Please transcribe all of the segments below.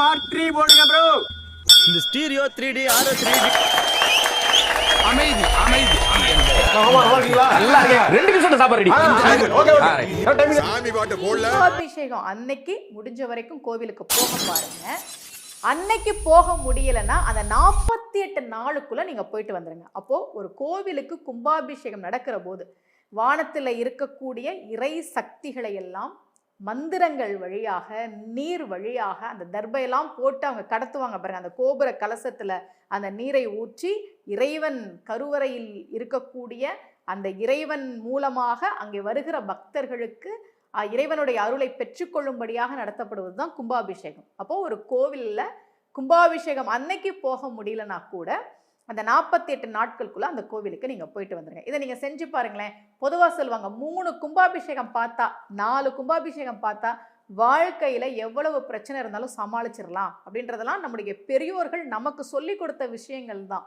Part three போடுங்க bro இந்த stereo three D Auro three D அமைதி அமைதி ரெண்டு நிமிஷம் சாப்பாடு ரெடி சாமி பாட்டு போடல அபிஷேகம் அன்னைக்கு முடிஞ்ச வரைக்கும் கோவிலுக்கு போக பாருங்க. அன்னைக்கு போக முடியலன்னா அந்த நாற்பத்தி எட்டு நாளுக்குள்ள நீங்க போயிட்டு வந்துருங்க. அப்போ ஒரு கோவிலுக்கு கும்பாபிஷேகம் நடக்கிற போது வானத்துல இருக்கக்கூடிய இறை சக்திகளை எல்லாம் மந்திரங்கள் வழியாக நீர் வழியாக அந்த தர்பையெல்லாம் போட்டு அவங்க கடத்துவாங்க பாருங்க. அந்த கோபுர கலசத்தில் அந்த நீரை ஊற்றி இறைவன் கருவறையில் இருக்கக்கூடிய அந்த இறைவன் மூலமாக அங்கே வருகிற பக்தர்களுக்கு இறைவனுடைய அருளை பெற்றுக்கொள்ளும்படியாக நடத்தப்படுவது தான் கும்பாபிஷேகம். அப்போது ஒரு கோவிலில் கும்பாபிஷேகம் அன்னைக்கு போக முடியலனா கூட அந்த நாற்பத்தி எட்டு நாட்களுக்குள்ளே அந்த கோவிலுக்கு நீங்கள் போயிட்டு வந்துடுங்க இதை நீங்கள் செஞ்சு பாருங்களேன். பொதுவாக சொல்லுவாங்க மூணு கும்பாபிஷேகம் பார்த்தா நாலு கும்பாபிஷேகம் பார்த்தா வாழ்க்கையில் எவ்வளவு பிரச்சனை இருந்தாலும் சமாளிச்சிடலாம் அப்படின்றதெல்லாம் நம்முடைய பெரியோர்கள் நமக்கு சொல்லி கொடுத்த விஷயங்கள் தான்.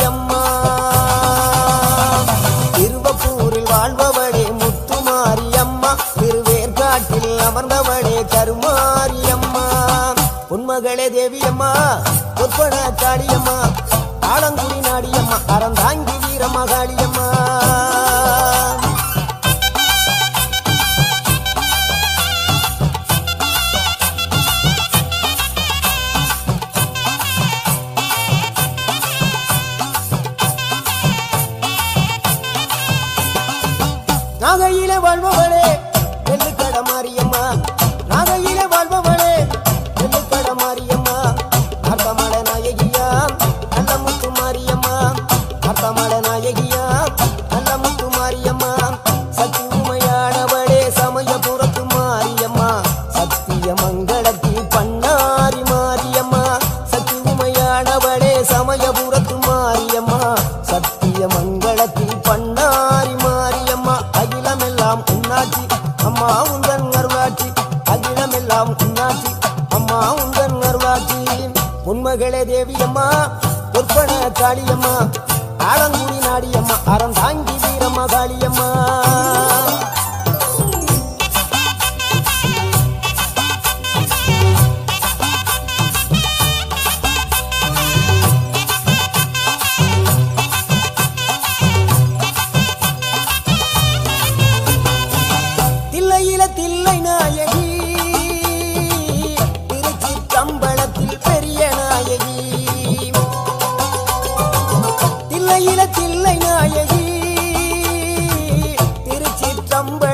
அமர்ந்தவளே கருமாரியம்மா உண்மகளே தேவியம்மா பொற்பன காளியம்மா ஆலங்குடி நாடியம்மா அறந்தாங்கி வீரம்மா காளியம்மா நாகையிலே வாழ்பவளே சத்திய மங்களத்தில் பண்ணாரி மாரியம்மா சக்தி சமயபுரத்து மாரியம்மா சத்திய மங்களத்தில் பண்ணாரி மாரியம்மா அகிலமெல்லாம் உன்னாட்சி அம்மா உந்தன் அருளாட்சி. அகிலமெல்லாம் உன்னாட்சி அம்மா உந்தன் அருளாட்சி. உண்மகளே தேவியம்மா பொற்பன காளியம்மா ஆலங்குடி நாடியம்மா. இல்லை நாயகி திருச்சி தம்பை